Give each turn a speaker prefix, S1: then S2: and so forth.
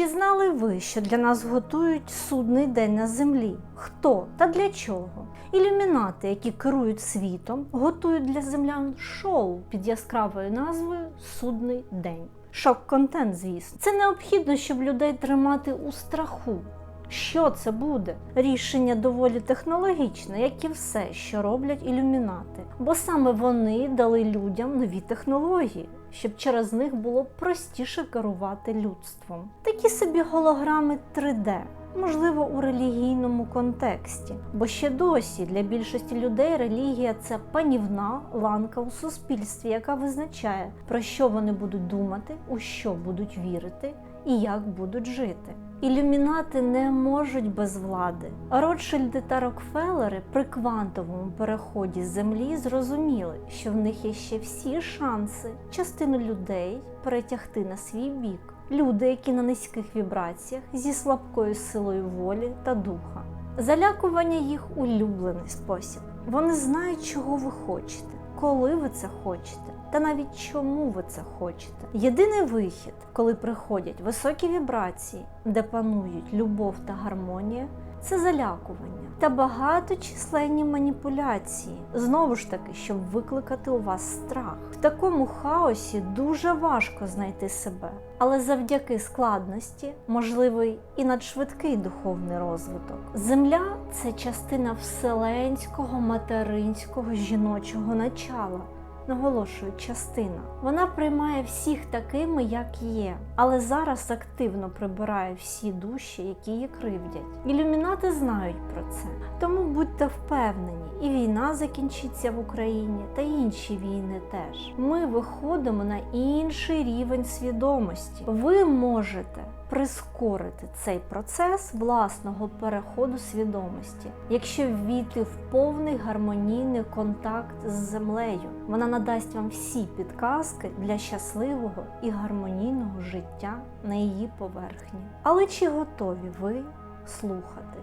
S1: Чи знали ви, що для нас готують судний день на землі? Хто та для чого? Ілюмінати, які керують світом, готують для землян шоу під яскравою назвою Судний день. Шок-контент, звісно. Це необхідно, щоб людей тримати у страху. Що це буде? Рішення доволі технологічне, як і все, що роблять ілюмінати. Бо саме вони дали людям нові технології, щоб через них було простіше керувати людством. Такі собі голограми 3D. Можливо, у релігійному контексті, бо ще досі для більшості людей релігія це панівна ланка у суспільстві, яка визначає, про що вони будуть думати, у що будуть вірити і як будуть жити. Ілюмінати не можуть без влади. Ротшильди та Рокфеллери при квантовому переході з землі зрозуміли, що в них є ще всі шанси частину людей перетягти на свій бік. Люди, які на низьких вібраціях зі слабкою силою волі та духа. Залякування їх улюблений спосіб. Вони знають, чого ви хочете, коли ви це хочете, та навіть чому ви це хочете. Єдиний вихід, коли приходять високі вібрації, де панують любов та гармонія, це залякування та багаточисленні маніпуляції, знову ж таки, щоб викликати у вас страх. В такому хаосі дуже важко знайти себе, але завдяки складності можливий і надшвидкий духовний розвиток. Земля це частина вселенського материнського жіночого начала. Наголошую, частина. Вона приймає всіх такими, як є, але зараз активно прибирає всі душі, які її кривдять. Ілюмінати знають про це, тому будьте впевнені, і війна закінчиться в Україні, та інші війни теж. Ми виходимо на інший рівень свідомості. Ви можете прискорити цей процес власного переходу свідомості, якщо ввійти в повний гармонійний контакт з землею. Вона надасть вам всі підказки для щасливого і гармонійного життя на її поверхні. Але чи готові ви слухати?